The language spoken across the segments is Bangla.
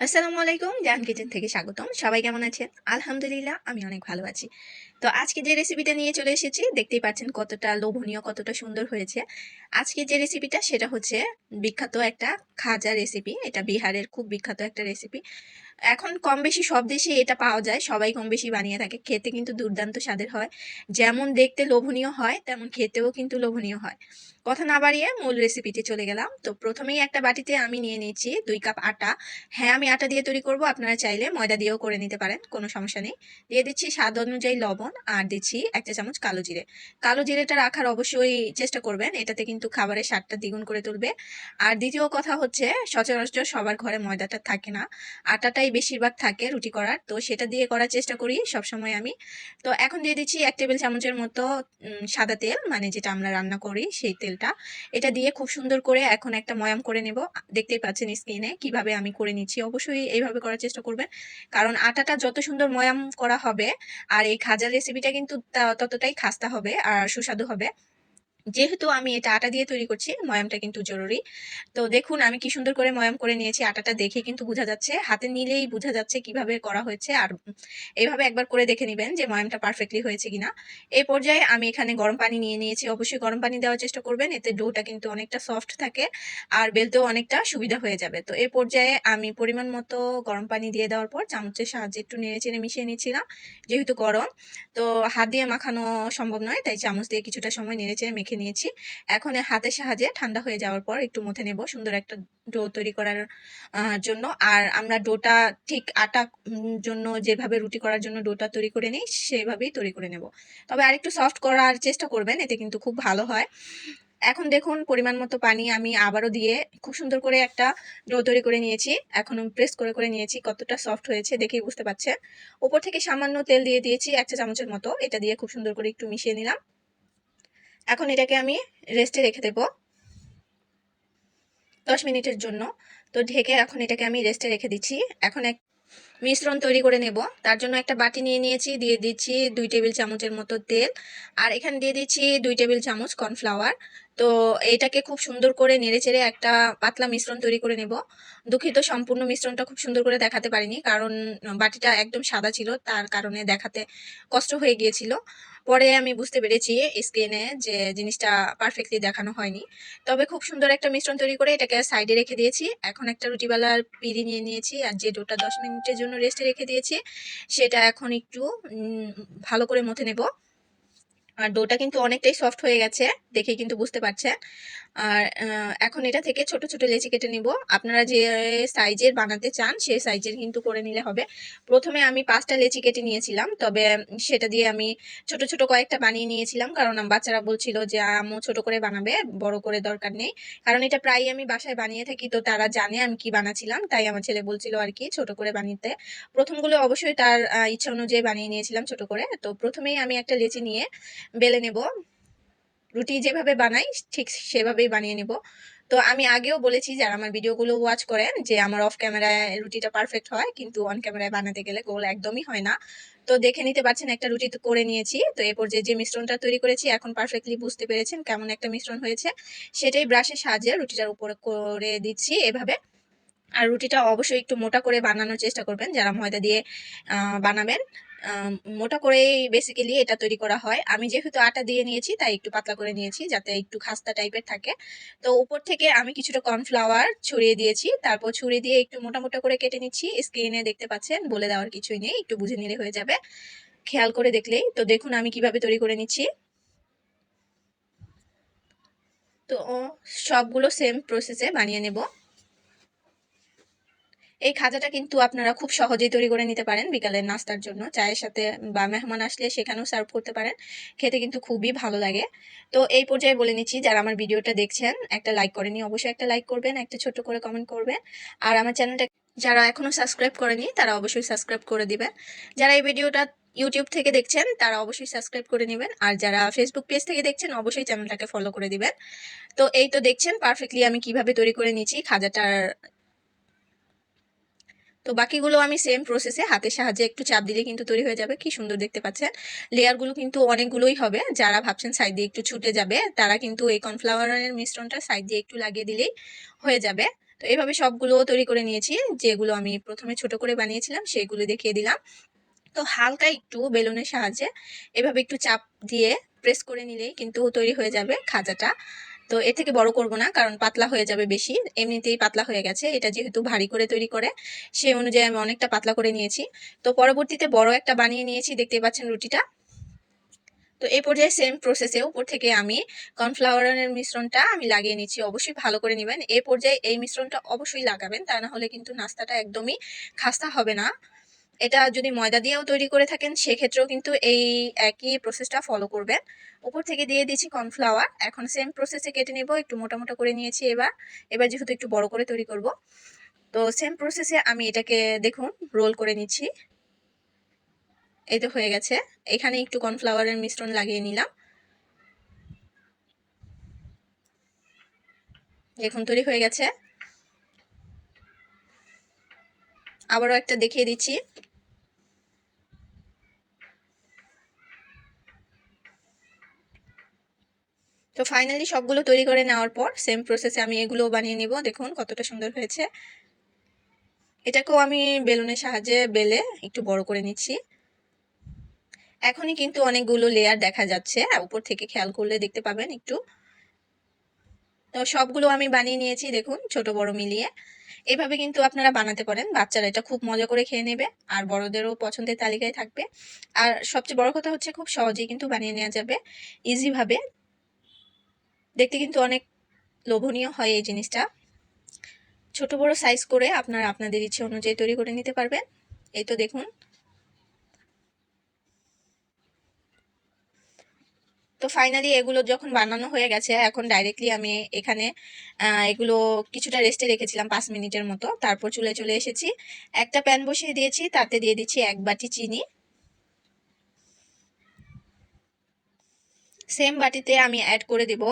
আসসালামু আলাইকুম, জাহান কিচেন থেকে স্বাগতম। সবাই কেমন আছেন? আলহামদুলিল্লাহ, আমি অনেক ভালো আছি। তো আজকে যে রেসিপিটা নিয়ে চলে এসেছি, দেখতেই পাচ্ছেন কতটা লোভনীয়, কতটা সুন্দর হয়েছে। আজকে যে রেসিপিটা সেটা হচ্ছে বিখ্যাত একটা খাজা রেসিপি এটা বিহারের খুব বিখ্যাত একটা রেসিপি এখন কম বেশি সব দেশে এটা পাওয়া যায়। সবাই কম বেশি বানিয়ে থাকে। খেতে কিন্তু দুর্দান্ত স্বাদের হয়। যেমন দেখতে লোভনীয় হয়, তেমন খেতেও কিন্তু লোভনীয় হয়। কথা না বাড়িয়ে মূল রেসিপিতে চলে গেলাম। তো প্রথমেই একটা বাটিতে আমি নিয়ে নিয়েছি দুই কাপ আটা। হ্যাঁ আমি আটা দিয়ে তৈরি করব। আপনারা চাইলে ময়দা দিয়েও করে নিতে পারেন, কোনো সমস্যা নেই। দিয়ে দিচ্ছি স্বাদ অনুযায়ী লবণ আর দিচ্ছি এক চা চামচ কালো জিরে। কালো জিরেটা রাখার অবশ্যই চেষ্টা করবেন। এটাতে কিন্তু খাবারের স্বাদটা দ্বিগুণ করে তুলবে। আর দ্বিতীয় কথা হচ্ছে, সচরাচর সবার ঘরে ময়দাটা থাকে না। আটাটাই বেশিরভাগ থাকে রুটি করার। তো সেটা দিয়ে করার চেষ্টা করি সবসময় আমি। তো এখন দিয়ে দিচ্ছি এক টেবিল চামচের মতো সাদা তেল মানে যেটা আমরা রান্না করি সেই তেলটা। এটা দিয়ে খুব সুন্দর করে এখন একটা ময়াম করে নেব। দেখতেই পাচ্ছেন স্কিনে কীভাবে আমি করে নিচ্ছি। অবশ্যই এইভাবে করার চেষ্টা করবেন। কারণ আটাটা যত সুন্দর ময়াম করা হবে, আর এই খাজার রেসিপিটা কিন্তু ততটাই খাস্তা হবে আর সুস্বাদু হবে। যেহেতু আমি এটা আটা দিয়ে তৈরি করছি, ময়ামটা কিন্তু জরুরি। তো দেখুন, আমি কি সুন্দর করে ময়াম করে নিয়েছি, আটাটা দেখে কিন্তু বোঝা যাচ্ছে। হাতে নিলেই বোঝা যাচ্ছে কীভাবে করা হয়েছে, আর এইভাবে একবার করে দেখে নেবেন যে ময়ামটা পারফেক্টলি হয়েছে কিনা। এই পর্যায়ে আমি এখানে গরম পানি নিয়ে নিয়েছি। অবশ্যই গরম পানি দেওয়ার চেষ্টা করবেন, এতে ডোটা কিন্তু অনেকটা সফট থাকে, আর বেলতেও অনেকটা সুবিধা হয়ে যাবে। তো এই পর্যায়ে আমি পরিমাণ মতো গরম পানি দিয়ে দেওয়ার পর চামচের সাহায্যে একটু নেড়ে চেড়ে মিশিয়ে নিচ্ছিলাম, যেহেতু গরম। তো হাত দিয়ে মাখানো সম্ভব নয়, তাই চামচ দিয়ে কিছুটা সময় নেড়ে চেড়ে মেখে নিয়েছি। এখন হাতের সাহায্যে ঠান্ডা হয়ে যাওয়ার পর একটু মুথে নেব, সুন্দর একটা ডো তৈরি করার জন্য। আর আমরা ডোটা ঠিক আটা জন্য যেভাবে রুটি করার জন্য ডোটা তৈরি করে নিই, সেভাবেই তৈরি করে নেব। তবে আরেকটু সফট করার চেষ্টা করবেন, এতে কিন্তু খুব ভালো হয়। এখন দেখুন, পরিমাণ মতো পানি আমি আবারও দিয়ে খুব সুন্দর করে একটা ডো তৈরি করে নিয়েছি। এখন প্রেস করে করে নিয়েছি, কতটা সফট হয়েছে দেখেই বুঝতে পারছেন ওপর থেকে সামান্য তেল দিয়ে দিয়েছি, এক চা চামচের মতো। এটা দিয়ে খুব সুন্দর করে একটু মিশিয়ে নিলাম। এখন এটাকে আমি রেস্টে রেখে দেব দশ মিনিটের জন্য। তো ঢেকে এখন এটাকে আমি রেস্টে রেখে দিচ্ছি। এখন এক মিশ্রণ তৈরি করে নেব। তার জন্য একটা বাটি নিয়ে নিয়েছি, দিয়ে দিচ্ছি দুই টেবিল চামচের মতো তেল। আর এখানে দিয়ে দিচ্ছি দুই টেবিল চামচ কর্নফ্লাওয়ার। তো এটাকে খুব সুন্দর করে নেড়েচেড়ে একটা পাতলা মিশ্রণ তৈরি করে নেব। দুঃখিত, সম্পূর্ণ মিশ্রণটা খুব সুন্দর করে দেখাতে পারিনি, কারণ বাটিটা একদম সাদা ছিল, তার কারণে দেখাতে কষ্ট হয়ে গিয়েছিল। পরে আমি বুঝতে পেরেছি স্ক্রিনে যে জিনিসটা পারফেক্টলি দেখানো হয়নি। তবে খুব সুন্দর একটা মিশ্রণ তৈরি করে এটাকে সাইডে রেখে দিয়েছি। এখন একটা রুটিওয়ালার পিড়ি নিয়ে নিয়েছি আর যে ডোটা দশ মিনিটের জন্য রেস্টে রেখে দিয়েছি, সেটা এখন একটু ভালো করে মথে নেব। আর ডোটা কিন্তু অনেকটাই সফট হয়ে গেছে। দেখেই কিন্তু বুঝতে পারছেন। আর এখন এটা থেকে ছোট ছোট লেচি কেটে নিব। আপনারা যে সাইজের বানাতে চান সেই সাইজের কিন্তু করে নিলে হবে। প্রথমে আমি পাঁচটা লেচি কেটে নিয়েছিলাম, তবে সেটা দিয়ে আমি ছোট ছোট কয়েকটা বানিয়ে নিয়েছিলাম। কারণ বাচ্চারা বলছিল যে, আম্মু ছোট করে বানাবে, বড় করে দরকার নেই। কারণ এটা প্রায় আমি বাসায় বানিয়ে থাকি, তো তারা জানে আমি কি বানাচ্ছিলাম তাই আমার ছেলে বলছিল আর কি, ছোট করে বানিয়ে প্রথমগুলো অবশ্যই তার ইচ্ছা অনুযায়ী বানিয়ে নিয়েছিলাম ছোট করে। তো প্রথমেই আমি একটা লেচি নিয়ে বেলে নেব। রুটি যেভাবে বানাই, ঠিক সেভাবেই বানিয়ে নেব। তো আমি আগেও বলেছি যারা আমার ভিডিওগুলো ওয়াচ করেন যে আমার অফ ক্যামেরায় রুটিটা পারফেক্ট হয়, কিন্তু অন ক্যামেরায় বানাতে গেলে গোল একদমই হয় না। তো দেখে নিতে পারছেন একটা রুটি তো করে নিয়েছি। তো এরপর যে যে মিশ্রণটা তৈরি করেছি, এখন পারফেক্টলি বুঝতে পেরেছেন কেমন একটা মিশ্রণ হয়েছে। সেটাই ব্রাশের সাহায্যে রুটিটার উপরে করে দিচ্ছি এভাবে। আর রুটিটা অবশ্যই একটু মোটা করে বানানোর চেষ্টা করবেন। যারা ময়দা দিয়ে বানাবেন মোটা করেই বেসিক্যালি এটা তৈরি করা হয়। আমি যেহেতু আটা দিয়ে নিয়েছি, তাই একটু পাতলা করে নিয়েছি যাতে একটু খাস্তা টাইপের থাকে। তো উপর থেকে আমি কিছুটা কর্নফ্লাওয়ার ছড়িয়ে দিয়েছি। তারপর ছড়িয়ে দিয়ে একটু মোটা মোটা করে কেটে নিচ্ছি। স্ক্রিনে দেখতে পাচ্ছেন, বলে দেওয়ার কিছুই নেই। একটু বুঝে নিলে হয়ে যাবে। খেয়াল করে দেখলেই। তো দেখুন আমি কীভাবে তৈরি করে নিচ্ছি। তো সবগুলো সেম প্রসেসে বানিয়ে নেব। এই খাজাটা কিন্তু আপনারা খুব সহজেই তৈরি করে নিতে পারেন বিকালের নাস্তার জন্য। চায়ের সাথে বা মেহমান আসলে সেখানেও সার্ভ করতে পারেন। খেতে কিন্তু খুবই ভালো লাগে। তো এই পর্যায়ে বলে নিচ্ছি, যারা আমার ভিডিওটা দেখছেন, একটা লাইক করেনি অবশ্যই একটা লাইক করবেন, একটা ছোট করে কমেন্ট করবেন। আর আমার চ্যানেলটা যারা এখনও সাবস্ক্রাইব করেনি, তারা অবশ্যই সাবস্ক্রাইব করে দিবেন। যারা এই ভিডিওটা ইউটিউব থেকে দেখছেন, তারা অবশ্যই সাবস্ক্রাইব করে নেবেন। আর যারা ফেসবুক পেজ থেকে দেখছেন, অবশ্যই চ্যানেলটাকে ফলো করে দিবেন। তো এই তো দেখছেন পারফেক্টলি আমি কীভাবে তৈরি করে নিচ্ছি খাজাটার তো বাকিগুলো আমি সেম প্রসেসে হাতের সাহায্যে একটু চাপ দিলে কিন্তু তৈরি হয়ে যাবে। কি সুন্দর দেখতে পাচ্ছেন? লেয়ারগুলো কিন্তু অনেকগুলোই হবে। যারা ভাবছেন সাইড দিয়ে একটু ছুটে যাবে, তারা কিন্তু এই কর্নফ্লাওয়ারের মিশ্রণটা সাইড দিয়ে একটু লাগিয়ে দিলেই হয়ে যাবে। তো এইভাবে সবগুলো তৈরি করে নিয়েছি। যেগুলো আমি প্রথমে ছোট করে বানিয়েছিলাম সেইগুলো দেখিয়ে দিলাম। তো হালকা একটু বেলুনের সাহায্যে এভাবে একটু চাপ দিয়ে প্রেস করে নিলেই কিন্তু তৈরি হয়ে যাবে খাজাটা। তো এর থেকে বড় করব না, কারণ পাতলা হয়ে যাবে বেশি। এমনিতেই পাতলা হয়ে গেছে, এটা যেহেতু ভারী করে তৈরি করে সেই অনুযায়ী আমি অনেকটা পাতলা করে নিয়েছি। তো পরবর্তীতে বড় একটা বানিয়ে নিয়েছি, দেখতে পাচ্ছেন রুটিটা। তো এই পর্যায়ে সেম প্রসেসে উপর থেকে আমি কর্নফ্লাওয়ারের মিশ্রণটা আমি লাগিয়ে নিচ্ছি, অবশ্যই ভালো করে নেবেন। এই পর্যায়ে এই মিশ্রণটা অবশ্যই লাগাবেন, তা না হলে কিন্তু নাস্তাটা একদমই খাস্তা হবে না। এটা যদি ময়দা দিয়েও তৈরি করে থাকেন, সেক্ষেত্রেও কিন্তু এই একই প্রসেসটা ফলো করবেন। উপর থেকে দিয়ে দিচ্ছি কর্নফ্লাওয়ার এখন সেম প্রসেসে কেটে নেব, একটু মোটা মোটা করে নিয়েছি এবার। এবার যেহেতু একটু বড় করে তৈরি করব। তো সেম প্রসেসে আমি এটাকে দেখুন রোল করে নিচ্ছি। এই তো হয়ে গেছে। এখানে একটু কর্নফ্লাওয়ারের মিশ্রণ লাগিয়ে নিলাম। দেখুন, তৈরি হয়ে গেছে। আবারও একটা দেখিয়ে দিচ্ছি। তো ফাইনালি সবগুলো তৈরি করে নেওয়ার পর সেম প্রসেসে আমি এগুলো বানিয়ে নিব। দেখুন কতটা সুন্দর হয়েছে। এটাকেও আমি বেলুনের সাহায্যে বেলে একটু বড় করে নিচ্ছি। এখনই কিন্তু অনেকগুলো লেয়ার দেখা যাচ্ছে। উপর থেকে খেয়াল করলে দেখতে পাবেন একটু। তো সবগুলো আমি বানিয়ে নিয়েছি দেখুন ছোট বড় মিলিয়ে। এভাবে কিন্তু আপনারা বানাতে পারেন। বাচ্চারা এটা খুব মজা করে খেয়ে নেবে। আর বড়দেরও পছন্দের তালিকায় থাকবে। আর সবচেয়ে বড় কথা হচ্ছে খুব সহজেই কিন্তু বানিয়ে নেওয়া যাবে। ইজিভাবে দেখতে কিন্তু অনেক লোভনীয় হয় এই জিনিসটা। ছোট বড় সাইজ করে আপনারা আপনাদের ইচ্ছে অনুযায়ী তৈরি করে নিতে পারবেন। এই তো দেখুন। তো ফাইনালি এগুলো যখন বানানো হয়ে গেছে, এখন ডাইরেক্টলি আমি এখানে এগুলো কিছুটা রেস্টে রেখেছিলাম পাঁচ মিনিটের মতো। তারপর চুলে চলে এসেছি। একটা প্যান বসিয়ে দিয়েছি, তাতে দিয়ে দিচ্ছি এক বাটি চিনি। সেম বাটিতে আমি অ্যাড করে দেব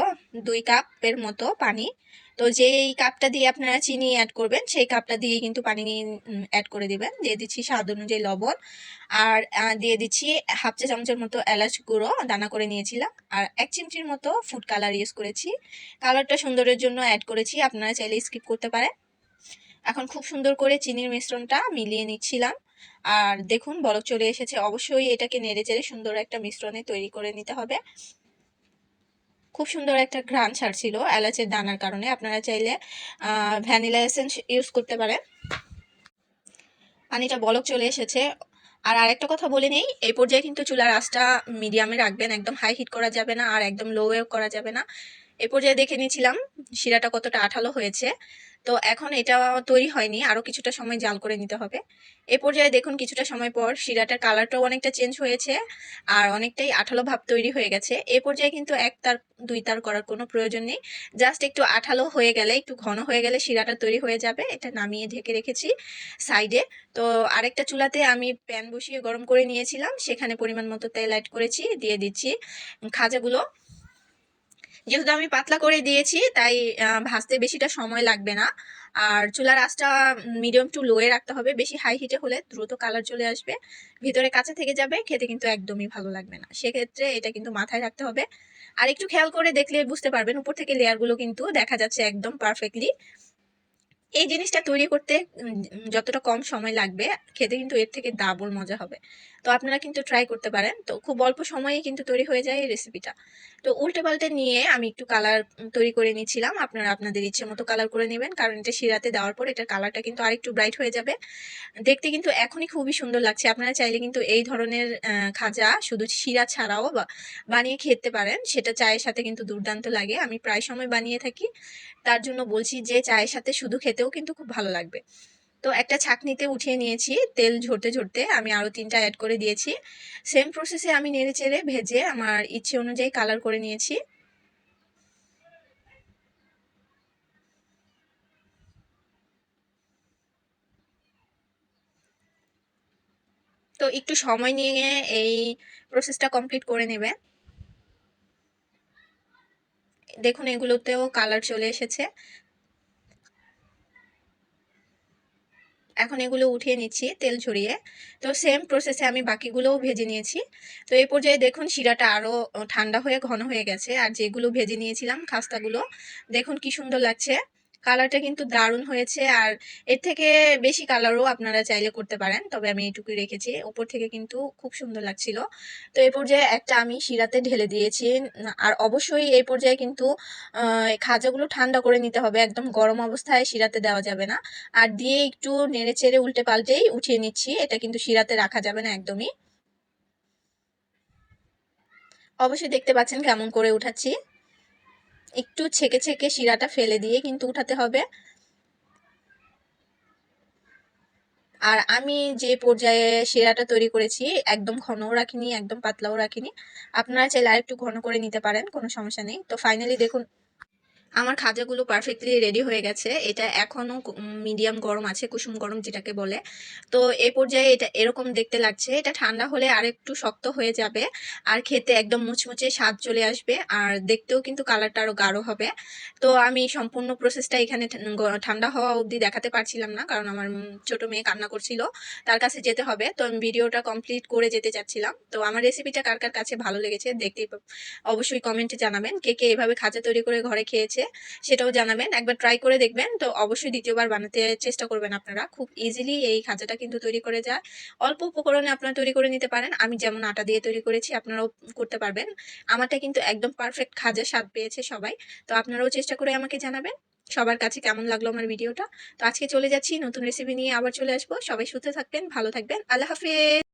দুই কাপের মতো পানি। তো যেই কাপটা দিয়ে আপনারা চিনি অ্যাড করবেন, সেই কাপটা দিয়ে কিন্তু পানি অ্যাড করে দিবেন। দিয়ে দিচ্ছি স্বাদ অনুযায়ী লবণ। আর দিয়ে দিচ্ছি হাফ চা চামচের মতো এলাচ গুঁড়ো, দানা করে নিয়েছিলাম। আর এক চিমচির মতো ফুড কালার ইউজ করেছি। কালারটা সুন্দরের জন্য অ্যাড করেছি, আপনারা চাইলে স্কিপ করতে পারেন। এখন খুব সুন্দর করে চিনির মিশ্রণটা মিলিয়ে নিচ্ছিলাম। আর দেখুন, বরফ চলে এসেছে। অবশ্যই এটাকে নেড়ে চেড়ে সুন্দর একটা মিশ্রণে তৈরি করে নিতে হবে। খুব সুন্দর একটা ঘ্রাণ ছাড়ছিল এলাচের দানার কারণে। আপনারা চাইলে ভ্যানিলা এসেন্স ইউজ করতে পারেন। পানিটা বলক চলে এসেছে। আর আরেকটা কথা বলে নেই, এই পর্যায়ে কিন্তু চুলার আঁচটা মিডিয়ামে রাখবেন। একদম হাই হিট করা যাবে না আর একদম লো করা যাবে না। এই পর্যায়ে দেখে নিয়েছিলাম, শিরাটা কতটা আঠালো হয়েছে। তো এখন এটা তৈরি হয়নি। আরও কিছুটা সময় জাল করে নিতে হবে। এ পর্যায়ে দেখুন কিছুটা সময় পর শিরাটার কালারটাও অনেকটা চেঞ্জ হয়েছে আর অনেকটাই আঠালো ভাব তৈরি হয়ে গেছে। এ পর্যায়ে কিন্তু এক তার, দুই তার করার কোনো প্রয়োজন নেই। জাস্ট একটু আঠালো হয়ে গেলে, একটু ঘন হয়ে গেলে শিরাটা তৈরি হয়ে যাবে। এটা নামিয়ে ঢেকে রেখেছি সাইডে তো আরেকটা চুলাতে আমি প্যান বসিয়ে গরম করে নিয়েছিলাম। সেখানে পরিমাণ মতো তেল অ্যাড করেছি, দিয়ে দিচ্ছি খাজাগুলো। যেহেতু আমি পাতলা করে দিয়েছি, তাই ভাজতে বেশিটা সময় লাগবে না। আর চুলার আঁচটা মিডিয়াম টু লোয়ে রাখতে হবে। বেশি হাই হিটে হলে দ্রুত কালার চলে আসবে। ভিতরে কাছে থেকে যাবে, খেতে কিন্তু একদমই ভালো লাগবে না। সেক্ষেত্রে এটা কিন্তু মাথায় রাখতে হবে। আর একটু খেয়াল করে দেখলে বুঝতে পারবেন, উপর থেকে লেয়ারগুলো কিন্তু দেখা যাচ্ছে একদম পারফেক্টলি এই জিনিসটা তৈরি করতে যতটা কম সময় লাগবে, খেতে কিন্তু এর থেকে ডাবল মজা হবে। তো আপনারা কিন্তু ট্রাই করতে পারেন। তো খুব অল্প সময়ে কিন্তু তৈরি হয়ে যায় এই রেসিপিটা তো উল্টে পাল্টে নিয়ে আমি একটু কালার তৈরি করে নিয়েছিলাম। আপনারা, আপনাদের ইচ্ছে মতো কালার করে নেবেন। কারণ এটা শিরাতে দেওয়ার পর এটার কালারটা কিন্তু আরেকটু ব্রাইট হয়ে যাবে। দেখতে কিন্তু এখনই খুবই সুন্দর লাগছে। আপনারা চাইলে কিন্তু এই ধরনের খাজা শুধু শিরা ছাড়াও বানিয়ে খেতে পারেন। সেটা চায়ের সাথে কিন্তু দুর্দান্ত লাগে। আমি প্রায় সময় বানিয়ে থাকি। তার জন্য বলছি যে চায়ের সাথে শুধু খেতেও কিন্তু খুব ভালো লাগবে। তো একটা ছাঁকনিতে উঠিয়ে নিয়েছি, তেল ঝরতে ঝরতে আমি আরও তিনটা অ্যাড করে দিয়েছি। সেম প্রসেসে আমি নেড়ে চেড়ে ভেজে আমার ইচ্ছে অনুযায়ী কালার করে নিয়েছি। তো একটু সময় নিয়ে এই প্রসেসটা কমপ্লিট করে নেবে। দেখুন এগুলোতেও কালার চলে এসেছে। এখন এগুলো উঠিয়ে নিচ্ছি তেল ঝরিয়ে। তো সেম প্রসেসে আমি বাকিগুলোও ভেজে নিয়েছি। তো এই পর্যায়ে দেখুন শিরাটা আরও ঠান্ডা হয়ে, ঘন হয়ে গেছে। আর যেগুলো ভেজে নিয়েছিলাম খাস্তাগুলো, দেখুন কি সুন্দর লাগছে। কালারটা কিন্তু দারুণ হয়েছে আর এর থেকে বেশি কালারও আপনারা চাইলে করতে পারেন। তবে আমি এইটুকুই রেখেছি উপর থেকে কিন্তু খুব সুন্দর লাগছিল। তো এই পর্যায়ে একটা আমি শিরাতে ঢেলে দিয়েছি আর অবশ্যই এই পর্যায়ে কিন্তু খাজাগুলো ঠান্ডা করে নিতে হবে। একদম গরম অবস্থায় শিরাতে দেওয়া যাবে না। আর দিয়ে একটু নেড়ে চেড়ে উল্টে পাল্টেই উঠিয়ে নিচ্ছি। এটা কিন্তু শিরাতে রাখা যাবে না একদমই। অবশ্যই দেখতে পাচ্ছেন কেমন করে উঠাচ্ছি। একটু ছেঁকে ছেঁকে শিরাটা ফেলে দিয়ে কিন্তু উঠাতে হবে। আর আমি যে পর্যায়ে শিরাটা তৈরি করেছি, একদম ঘনও রাখিনি, একদম পাতলাও রাখিনি। আপনারা চাইলে আর একটু ঘন করে নিতে পারেন, কোনো সমস্যা নেই। তো ফাইনালি দেখুন আমার খাজাগুলো পারফেক্টলি রেডি হয়ে গেছে। এটা এখনও মিডিয়াম গরম আছে, কুসুম গরম যেটাকে বলে। তো এই পর্যায়ে এটা এরকম দেখতে লাগছে। এটা ঠান্ডা হলে আর একটু শক্ত হয়ে যাবে আর খেতে একদম মুচমুচে স্বাদ চলে আসবে আর দেখতেও কিন্তু কালারটা আরও গাঢ় হবে। তো আমি সম্পূর্ণ প্রসেসটা এখানে ঠান্ডা হওয়া অবধি দেখাতে পারছিলাম না কারণ আমার ছোট মেয়ে কান্না করছিল। তার কাছে যেতে হবে। তো আমি ভিডিওটা কমপ্লিট করে যেতে চাচ্ছিলাম। তো আমার রেসিপিটা কার কার কাছে ভালো লেগেছে দেখতে অবশ্যই কমেন্টে জানাবেন। কে কে এভাবে খাজা তৈরি করে ঘরে খেয়েছে সেটাও জানাবেন, একবার ট্রাই করে দেখবেন। তো অবশ্যই দ্বিতীয়বার বানাতে চেষ্টা করবেন আপনারা। খুব ইজিলি এই খাজাটা কিন্তু তৈরি করে যায়। অল্প উপকরণে আপনারা তৈরি করে নিতে পারেন। আমি যেমন আটা দিয়ে তৈরি করেছি, আপনারাও করতে পারবেন। আমারটা কিন্তু একদম পারফেক্ট খাজা স্বাদ পেয়েছে সবাই। তো আপনারাও চেষ্টা করে আমাকে জানাবেন, সবার কাছে কেমন লাগল আমার ভিডিওটা। তো আজকে চলে যাচ্ছি, নতুন রেসিপি নিয়ে আবার চলে আসব। সবাই সুস্থ থাকবেন, ভালো থাকবেন। আল্লাহ হাফেজ!